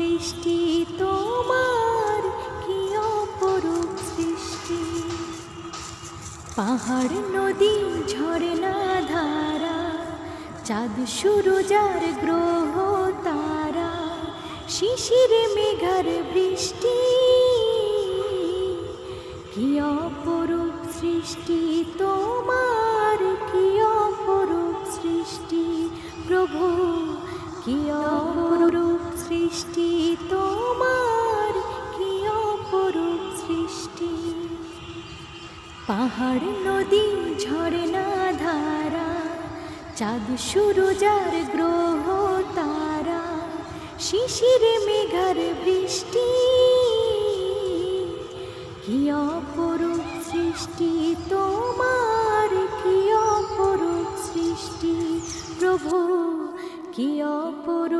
সৃষ্টি তোমার কি অপরূপ সৃষ্টি? পাহাড়, নদী ঝরনা ধারা, চাঁদ সুরজার গ্রহ, তারা, শিশির, মেঘার বৃষ্টি। কি অপরূপ সৃষ্টি তোমার, কি অপরূপ সৃষ্টি? প্রভু, কি অপরূপ পাহাড়, নদী ঝরনা ধারা, চাঁদ সুরজার গ্রহ, তারা, শিশির, মেঘার বৃষ্টি। কি অপরূপ সৃষ্টি তোমার, কি অপরূপ সৃষ্টি প্রভু, কি অপরূপ